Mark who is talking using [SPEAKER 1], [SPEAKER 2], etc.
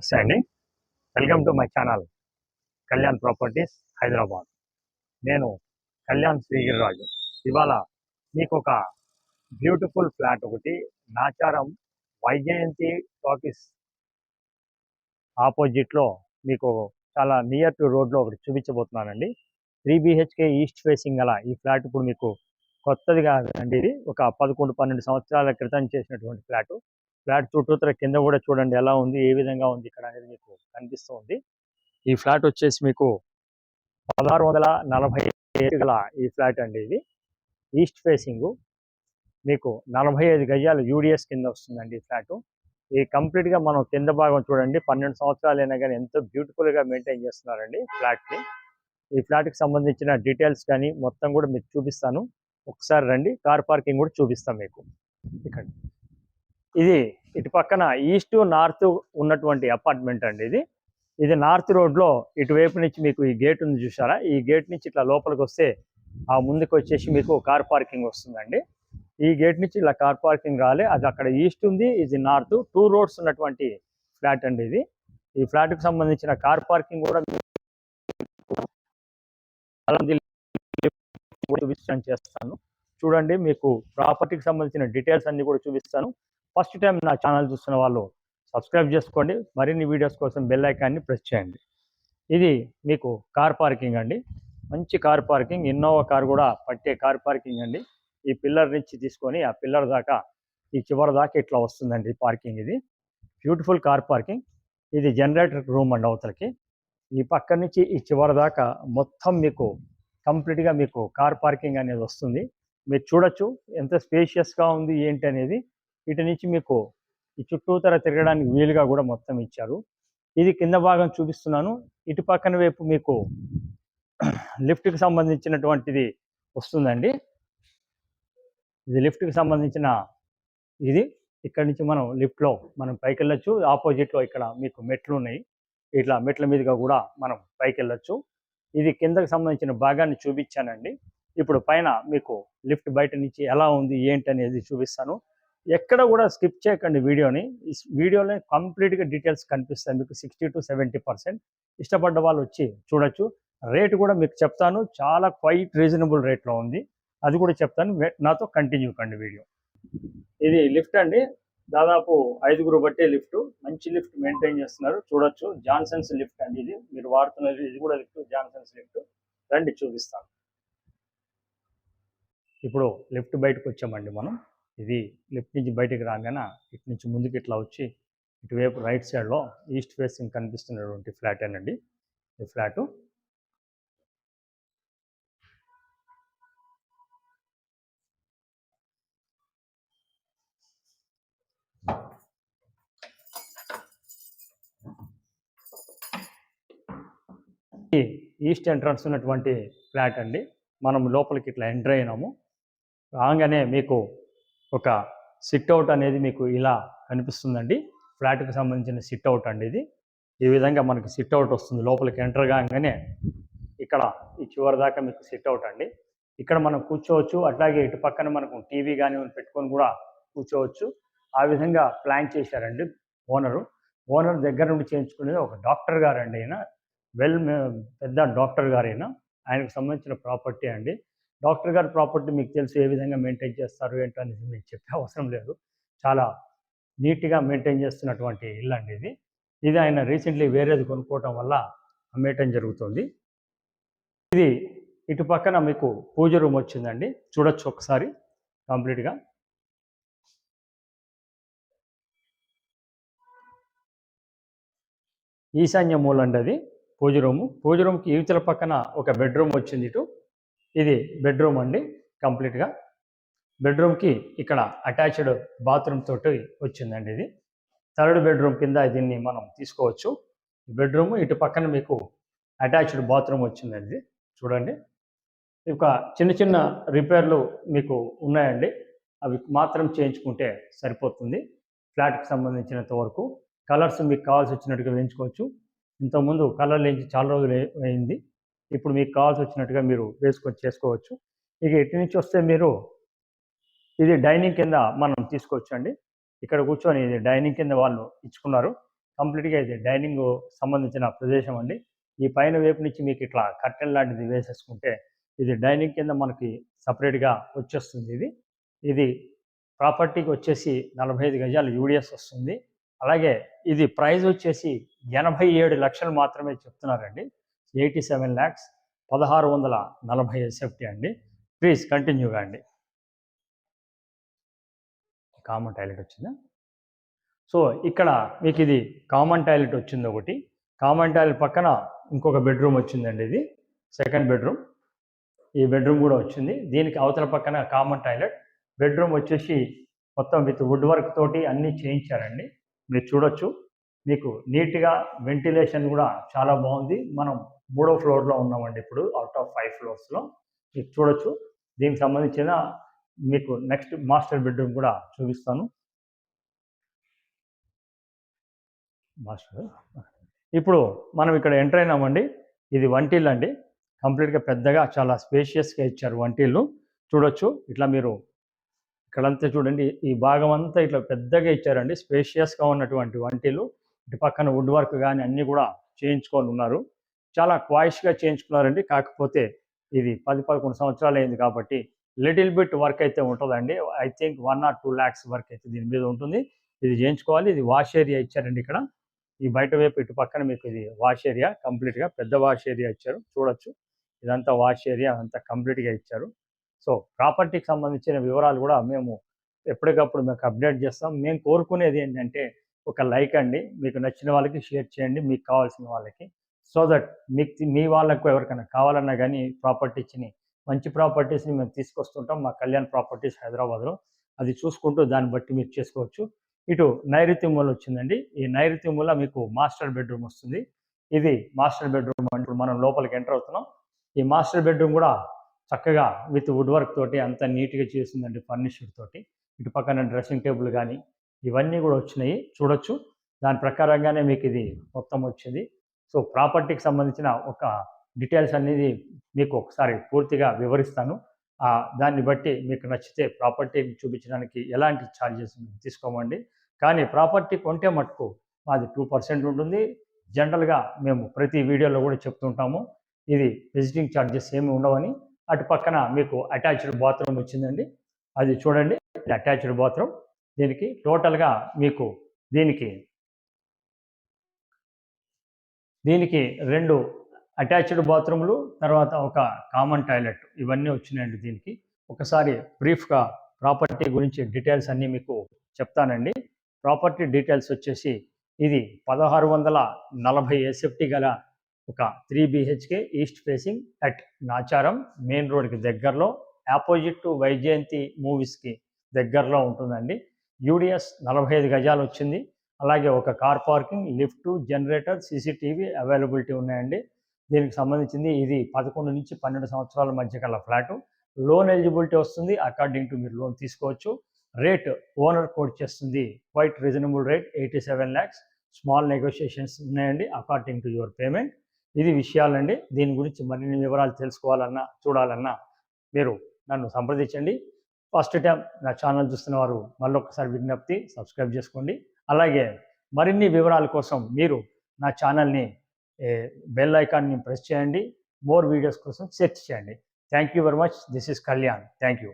[SPEAKER 1] నమస్తే అండి. Welcome to my channel Kalyan properties Hyderabad. నేను కళ్యాణ్ శ్రీగిరిరాజు. ఇవాళ మీకు ఒక బ్యూటిఫుల్ ఫ్లాట్ ఒకటి నాచారం వైజయంతి టాకీస్ ఆపోజిట్లో మీకు చాలా నియర్ టు రోడ్లో ఒకటి చూపించబోతున్నానండి. త్రీ బిహెచ్కే ఈస్ట్ ఫేసింగ్ గల ఈ ఫ్లాట్ ఇప్పుడు మీకు కొత్తది కాదండి ఇది. ఒక పదకొండు పన్నెండు సంవత్సరాల క్రితం చేసినటువంటి ఫ్లాటు. ఫ్లాట్ చుట్టూతర కింద కూడా చూడండి ఎలా ఉంది ఏ విధంగా ఉంది ఇక్కడ అనేది మీకు కనిపిస్తూ ఉంది ఈ ఫ్లాట్ వచ్చేసి మీకు పదహారు వందల నలభై ఏడు గల ఈ ఫ్లాట్ అండి ఇది. ఈస్ట్ ఫేసింగ్ మీకు నలభై ఐదు గజాలు యూడిఎస్ కింద వస్తుందండి ఈ ఫ్లాట్. ఈ కంప్లీట్గా గా మనం కింద భాగం చూడండి పన్నెండు సంవత్సరాలు అయినా కానీ ఎంతో బ్యూటిఫుల్గా గా మెయింటైన్ చేస్తున్నారండి ఫ్లాట్ని. ఈ ఫ్లాట్కి సంబంధించిన డీటెయిల్స్ కానీ మొత్తం కూడా మీకు చూపిస్తాను. ఒకసారి రండి కార్ పార్కింగ్ కూడా చూపిస్తాం మీకు. ఇక్కడ ఇది ఇటు పక్కన ఈస్ట్ నార్త్ ఉన్నటువంటి అపార్ట్మెంట్ అండి ఇది. ఇది నార్త్ రోడ్లో ఇటువైపు నుంచి మీకు ఈ గేట్ ఉంది చూసారా ఈ గేట్ నుంచి ఇట్లా లోపలికి వస్తే ఆ ముందుకు వచ్చేసి మీకు కార్ పార్కింగ్ వస్తుందండి. ఈ గేట్ నుంచి ఇలా కార్ పార్కింగ్ రాలే అది అక్కడ ఈస్ట్ ఉంది ఇది నార్త్. టూ రోడ్స్ ఉన్నటువంటి ఫ్లాట్ అండి ఇది. ఈ ఫ్లాట్కి సంబంధించిన కార్ పార్కింగ్ కూడా చూపిస్తాను చేస్తాను చూడండి మీకు ప్రాపర్టీకి సంబంధించిన డీటెయిల్స్ అన్ని కూడా చూపిస్తాను. ఫస్ట్ టైం నా ఛానల్ చూస్తున్న వాళ్ళు సబ్స్క్రైబ్ చేసుకోండి. మరిన్ని వీడియోస్ కోసం బెల్ ఐకాన్ని ప్రెస్ చేయండి. ఇది మీకు కార్ పార్కింగ్ అండి. మంచి కార్ పార్కింగ్. ఇన్నోవా కార్ కూడా పట్టే కార్ పార్కింగ్ అండి. ఈ పిల్లర్ నుంచి తీసుకొని ఆ పిల్లర్ దాకా ఈ చివరి దాకా ఇట్లా వస్తుందండి పార్కింగ్ ఇది. Beautiful car parking. ఇది జనరేటర్ రూమ్ అండి అవతలకి. ఈ పక్క నుంచి ఈ చివరి దాకా మొత్తం మీకు కంప్లీట్గా మీకు కార్ పార్కింగ్ అనేది వస్తుంది. మీరు చూడొచ్చు ఎంత స్పేషియస్గా ఉంది ఏంటి అనేది. ఇటు నుంచి మీకు ఈ చుట్టూతర తిరగడానికి వీలుగా కూడా మొత్తం ఇచ్చారు. ఇది కింద భాగం చూపిస్తున్నాను. ఇటు పక్కన వైపు మీకు లిఫ్ట్కి సంబంధించినటువంటిది వస్తుందండి. ఇది లిఫ్ట్కి సంబంధించిన ఇది. ఇక్కడ నుంచి మనం లిఫ్ట్లో మనం పైకి వెళ్ళొచ్చు. ఆపోజిట్లో ఇక్కడ మీకు మెట్లు ఉన్నాయి. ఇట్లా మెట్ల మీదుగా కూడా మనం పైకి వెళ్ళొచ్చు. ఇది కిందకి సంబంధించిన భాగాన్ని చూపించానండి. ఇప్పుడు పైన మీకు లిఫ్ట్ బయట నుంచి ఎలా ఉంది ఏంటి అనేది చూపిస్తాను. ఎక్కడ కూడా స్కిప్ చేయకండి వీడియోని. వీడియోలో కంప్లీట్గా డీటెయిల్స్ కనిపిస్తాయి. మీకు సిక్స్టీ టు సెవెంటీ పర్సెంట్ ఇష్టపడ్డ వాళ్ళు వచ్చి చూడొచ్చు. రేట్ కూడా మీకు చెప్తాను. చాలా క్వైట్ రీజనబుల్ రేట్లో ఉంది. అది కూడా చెప్తాను. నాతో కంటిన్యూ కండి వీడియో. ఇది లిఫ్ట్ అండి. దాదాపు ఐదుగురు బట్టే లిఫ్ట్. మంచి లిఫ్ట్ మెయింటైన్ చేస్తున్నారు. చూడొచ్చు. జాన్సన్స్ లిఫ్ట్ అండి ఇది. మీరు వాడుతున్నది ఇది కూడా లిఫ్ట్. Johnson's lift. రండి చూపిస్తాను. ఇప్పుడు లిఫ్ట్ బయటకు వచ్చామండి మనం. ఇది లెఫ్ట్ నుంచి బయటికి రాగానే ఇటు నుంచి ముందుకు ఇట్లా వచ్చి ఇటువైపు రైట్ సైడ్లో ఈస్ట్ ఫేసింగ్ కనిపిస్తున్నటువంటి ఫ్లాట్ అండి ఈ ఫ్లాటు ఈ ఈస్ట్ ఎంట్రన్స్ ఉన్నటువంటి ఫ్లాట్ అండి. మనం లోపలికి ఇట్లా ఎంటర్ అయినాము. రాగానే మీకు ఒక సిట్ అవుట్ అనేది మీకు ఇలా కనిపిస్తుందండి. ఫ్లాట్కి సంబంధించిన సిట్ అవుట్ అండి ఇది. ఈ విధంగా మనకి సిట్ అవుట్ వస్తుంది. లోపలికి ఎంటర్ కాగానే ఇక్కడ ఈ చివరి దాకా మీకు సిట్ అవుట్ అండి. ఇక్కడ మనం కూర్చోవచ్చు. అట్లాగే ఇటు పక్కన మనకు టీవీ కానీ పెట్టుకొని కూడా కూర్చోవచ్చు. ఆ విధంగా ప్లాన్ చేశారండి ఓనరు ఓనర్ దగ్గర నుండి చేయించుకునేది ఒక డాక్టర్ గారు అండి ఆయన వెల్ పెద్ద డాక్టర్ గారైనా ఆయనకు సంబంధించిన ప్రాపర్టీ అండి. డాక్టర్ గారి ప్రాపర్టీ మీకు తెలుసు ఏ విధంగా మెయింటైన్ చేస్తారు ఏంటో అనేది మీకు చెప్పే అవసరం లేదు. చాలా నీట్గా మెయింటైన్ చేస్తున్నటువంటి ఇల్లు అండి ఇది. ఇది ఆయన రీసెంట్లీ వేరేది కొనుక్కోవటం వల్ల అమ్మేయటం జరుగుతుంది. ఇది ఇటు పక్కన మీకు పూజ రూమ్ వచ్చిందండి. చూడొచ్చు ఒకసారి కంప్లీట్గా. ఈశాన్య మూల అండి అది పూజ రూము. పూజ రూమ్కి ఈవతల పక్కన ఒక బెడ్రూమ్ వచ్చింది ఇటు. ఇది బెడ్రూమ్ అండి కంప్లీట్గా బెడ్రూమ్కి ఇక్కడ అటాచ్డ్ బాత్రూమ్ తోటి వచ్చిందండి ఇది. థర్డ్ బెడ్రూమ్ కింద దీన్ని మనం తీసుకోవచ్చు. బెడ్రూమ్ ఇటు పక్కన మీకు అటాచ్డ్ బాత్రూమ్ వచ్చిందండి. ఇది చూడండి. ఇక చిన్న చిన్న రిపేర్లు మీకు ఉన్నాయండి. అవి మాత్రం చేయించుకుంటే సరిపోతుంది. ఫ్లాట్కి సంబంధించినంత వరకు. కలర్స్ మీకు కావాల్సి వచ్చినట్టుగా వేయించుకోవచ్చు. ఇంతకుముందు కలర్ లేంచి చాలా రోజులు అయింది. ఇప్పుడు మీకు కావాల్సి వచ్చినట్టుగా మీరు వేసుకొని చేసుకోవచ్చు. ఇక ఇటు నుంచి వస్తే మీరు ఇది డైనింగ్ కింద మనం తీసుకోవచ్చు అండి ఇక్కడ కూర్చొని ఇది డైనింగ్ కింద వాళ్ళు ఇచ్చుకున్నారు. కంప్లీట్గా ఇది డైనింగ్ సంబంధించిన ప్రదేశం అండి. ఈ పైన వైపు నుంచి మీకు ఇట్లా కర్టెన్ లాంటిది వేసేసుకుంటే ఇది డైనింగ్ కింద మనకి సపరేట్గా వచ్చేస్తుంది ఇది. ఇది ప్రాపర్టీకి వచ్చేసి నలభై ఐదు గజాలు యూడిఎస్ వస్తుంది. అలాగే ఇది ప్రైస్ వచ్చేసి ఎనభై ఏడు లక్షలు మాత్రమే చెప్తున్నారండి. ఎయిటీ సెవెన్ ల్యాక్స్ పదహారు వందల నలభై ఎస్ఎఫ్టీ అండి. ప్లీజ్ కంటిన్యూగా అండి కామన్ టాయిలెట్ వచ్చిందా? సో ఇక్కడ మీకు ఇది కామన్ టాయిలెట్ వచ్చింది ఒకటి. కామన్ టాయిలెట్ పక్కన ఇంకొక బెడ్రూమ్ వచ్చిందండి ఇది. Second bedroom. ఈ బెడ్రూమ్ కూడా వచ్చింది. దీనికి అవతల పక్కన కామన్ టాయిలెట్. బెడ్రూమ్ వచ్చేసి మొత్తం విత్ వుడ్ వర్క్ తోటి అన్నీ చేయించారండి. మీరు చూడొచ్చు. మీకు నీట్గా వెంటిలేషన్ కూడా చాలా బాగుంది. మనం మూడో ఫ్లోర్లో ఉన్నామండి ఇప్పుడు అవుట్ ఆఫ్ ఫైవ్ ఫ్లోర్స్లో మీరు చూడొచ్చు. దీనికి సంబంధించిన మీకు నెక్స్ట్ మాస్టర్ బెడ్రూమ్ కూడా చూపిస్తాను. మాస్టర్ ఇప్పుడు మనం ఇక్కడ ఎంటర్ అయినామండి. ఇది వంటిల్లు అండి. కంప్లీట్గా పెద్దగా చాలా స్పేషియస్గా ఇచ్చారు వంటిల్లు. చూడొచ్చు. ఇట్లా మీరు ఇక్కడంతా చూడండి. ఈ భాగం అంతా ఇట్లా పెద్దగా ఇచ్చారండి. స్పేషియస్గా ఉన్నటువంటి వంటిలు ఇటు పక్కన వుడ్ వర్క్ కానీ అన్నీ కూడా చేయించుకొని ఉన్నారు. చాలా క్వాయిష్గా చేయించుకున్నారండి. కాకపోతే ఇది పది పదకొండు సంవత్సరాలు అయింది కాబట్టి లిటిల్ బిట్ వర్క్ అయితే ఉంటుందండి. I think one or two lakhs work అయితే దీని మీద ఉంటుంది. ఇది చేయించుకోవాలి. ఇది వాష్ ఏరియా ఇచ్చారండి ఇక్కడ. ఈ బయట వైపు ఇటు పక్కన మీకు ఇది వాష్ ఏరియా కంప్లీట్గా పెద్ద వాష్ ఏరియా ఇచ్చారు. చూడొచ్చు. ఇదంతా వాష్ ఏరియా అంతా కంప్లీట్గా ఇచ్చారు. సో ప్రాపర్టీకి సంబంధించిన వివరాలు కూడా మేము ఎప్పటికప్పుడు మీకు అప్డేట్ చేస్తాం. మేము కోరుకునేది ఏంటంటే ఒక లైక్ అండి. మీకు నచ్చిన వాళ్ళకి షేర్ చేయండి. మీకు కావాల్సిన వాళ్ళకి సో దట్ మీకు మీ వాళ్ళకు ఎవరికైనా కావాలన్నా కానీ ప్రాపర్టీస్ని మంచి ప్రాపర్టీస్ని మేము తీసుకొస్తుంటాం మా కళ్యాణ్ ప్రాపర్టీస్ హైదరాబాద్లో. అది చూసుకుంటూ దాన్ని బట్టి మీరు చేసుకోవచ్చు. ఇటు నైరుతి మూల వచ్చిందండి. ఈ నైరుతి మూల మీకు మాస్టర్ బెడ్రూమ్ వస్తుంది. ఇది మాస్టర్ బెడ్రూమ్ అంటూ మనం లోపలికి ఎంటర్ అవుతున్నాం. ఈ మాస్టర్ బెడ్రూమ్ కూడా చక్కగా విత్ వుడ్ వర్క్ తోటి అంత నీట్గా చేసిందండి ఫర్నిచర్ తోటి. ఇటు పక్కన డ్రెస్సింగ్ టేబుల్ కానీ ఇవన్నీ కూడా వచ్చినాయి. చూడొచ్చు. దాని ప్రకారంగానే మీకు ఇది మొత్తం వచ్చింది. సో ప్రాపర్టీకి సంబంధించిన ఒక డీటెయిల్స్ అనేది మీకు ఒకసారి పూర్తిగా వివరిస్తాను. దాన్ని బట్టి మీకు నచ్చితే ప్రాపర్టీ చూపించడానికి ఎలాంటి ఛార్జెస్ తీసుకోమండి. కానీ ప్రాపర్టీ కొంటే మటుకు మాది టూ పర్సెంట్ ఉంటుంది. జనరల్గా మేము ప్రతి వీడియోలో కూడా చెప్తుంటాము. ఇది విజిటింగ్ ఛార్జెస్ ఏమి ఉండవని. అటు పక్కన మీకు అటాచ్డ్ బాత్రూమ్ వచ్చిందండి. అది చూడండి. Attached bathroom. దీనికి టోటల్గా మీకు దీనికి దీనికి రెండు అటాచ్డ్ బాత్రూమ్లు తర్వాత ఒక కామన్ టాయిలెట్. ఇవన్నీ వచ్చినాయండి దీనికి. ఒకసారి బ్రీఫ్గా ప్రాపర్టీ గురించి డీటెయిల్స్ అన్నీ మీకు చెప్తానండి. ప్రాపర్టీ డీటెయిల్స్ వచ్చేసి ఇది పదహారు వందల నలభై ఎస్ఎఫ్టీ గల ఒక three BHK east facing at Nacharam main రోడ్కి దగ్గరలో ఆపోజిట్ టు వైజయంతి మూవీస్కి దగ్గరలో ఉంటుందండి. యూడిఎస్ నలభై ఐదు గజాలు వచ్చింది. అలాగే ఒక car parking lift generator CCTV availability ఉన్నాయండి. దీనికి సంబంధించింది ఇది పదకొండు నుంచి పన్నెండు సంవత్సరాల మధ్య గల ఫ్లాటు. లోన్ ఎలిజిబిలిటీ వస్తుంది. అకార్డింగ్ టు మీరు లోన్ తీసుకోవచ్చు. రేట్ ఓనర్ కోడ్ చేస్తుంది. Quite reasonable rate eighty seven lakhs. Small negotiations ఉన్నాయండి. According to your payment. ఇది విషయాలండి. దీని గురించి మరిన్ని వివరాలు తెలుసుకోవాలన్నా చూడాలన్నా మీరు నన్ను సంప్రదించండి. ఫస్ట్ టైం నా ఛానల్ చూస్తున్న వారు మళ్ళొకసారి విజ్ఞప్తి సబ్స్క్రైబ్ చేసుకోండి. అలాగే మరిన్ని వివరాల కోసం మీరు నా ఛానల్ని బెల్ ఐకాన్ని ప్రెస్ చేయండి. మోర్ వీడియోస్ కోసం సెర్చ్ చేయండి. Thank you very much. This is Kalyan. Thank you.